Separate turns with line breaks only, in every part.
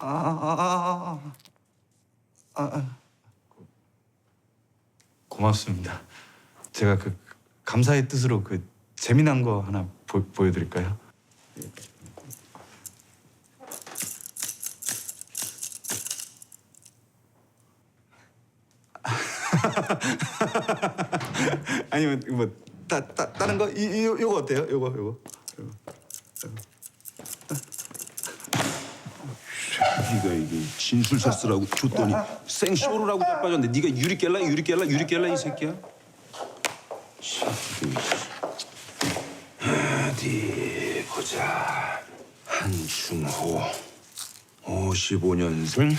아, 아, 아, 아, 아, 아. 고맙습니다. 제가 그 감사의 뜻으로 그 재미난 거 하나 보, 보여드릴까요? 아니면 뭐 따, 따, 다른 거 이, 이 요거 어때요? 요거 요거. 요거.
네가 이게 진술서 쓰라고 줬더니 생쇼를 하고 자빠졌는데 네가 유리 깰라 유리 깰라 유리 깰라 이 새끼야. 새끼. 어디 보자. 한중호 55년생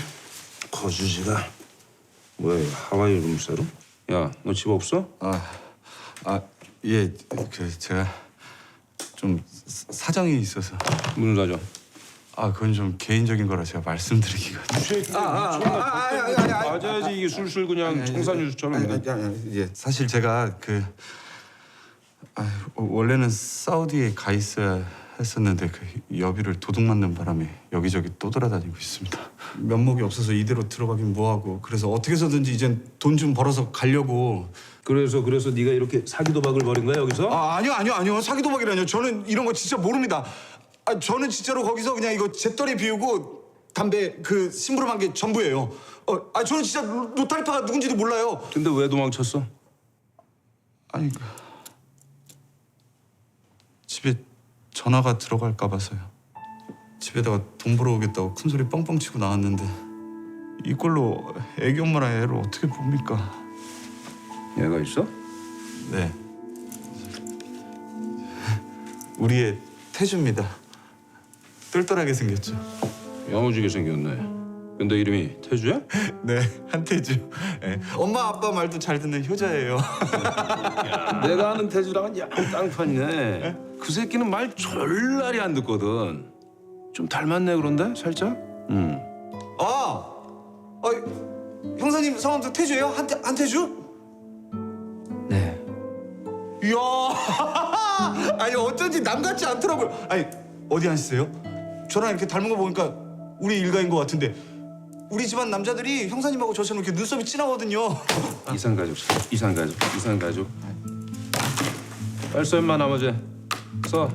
거주지가 뭐야 하와이 룸사로? 야 너 집 없어?
아, 아, 예, 그 제가 좀 사- 사정이 있어서
무슨 사정?
아 그건 좀 개인적인 거라 제가 말씀드리기가
맞아야지 이게 술술 그냥 청산 유수처럼 이래.
예, 사실 제가 그 아, 원래는 사우디에 가 있어야 했었는데 그 여비를 도둑 맞는 바람에 여기저기 떠돌아다니고 있습니다. 면목이 없어서 이대로 들어가긴 뭐하고 그래서 어떻게 해서든지 이젠 돈 좀 벌어서 가려고
그래서 그래서 네가 이렇게 사기 도박을 벌인 거야 여기서?
아 아니요 아니요 아니요 사기 도박이라뇨 저는 이런 거 진짜 모릅니다 아 저는 진짜로 거기서 그냥 이거 재떨이 비우고 담배 그 심부름한 게 전부예요. 어 아 저는 진짜 로- 로타리파가 누군지도 몰라요.
근데 왜 도망쳤어?
아니 그 집에 전화가 들어갈까 봐서요. 집에다가 돈 벌어오겠다고 큰 소리 뻥뻥 치고 나왔는데 이꼴로 애기 엄마랑 애를 어떻게 봅니까?
얘가 있어?
네. 우리의 태주입니다 똘똘하게 생겼죠
야무지게 생겼네. 근데 이름이 태주야?
네, 한태주. 네. 엄마 아빠 말도 잘 듣는 효자예요.
내가 아는 태주랑은 양 깡판이네. 그 새끼는 말 졸라리 안 듣거든. 좀 닮았네 그런데 살짝? 응.
아, 어, 형사님 성함도 태주예요? 한태 한태주?
네.
이야, 아니 어쩐지 남 같지 않더라고요. 아니 어디 하시세요? 저랑 이렇게 닮은 거 보니까 우리 일가인 것 같은데 우리 집안 남자들이 형사님하고 저처럼 이렇게 눈썹이 진하거든요.
이산 가족, 이산 가족, 이산 가족. 빨리 써 임마 나머지. 써.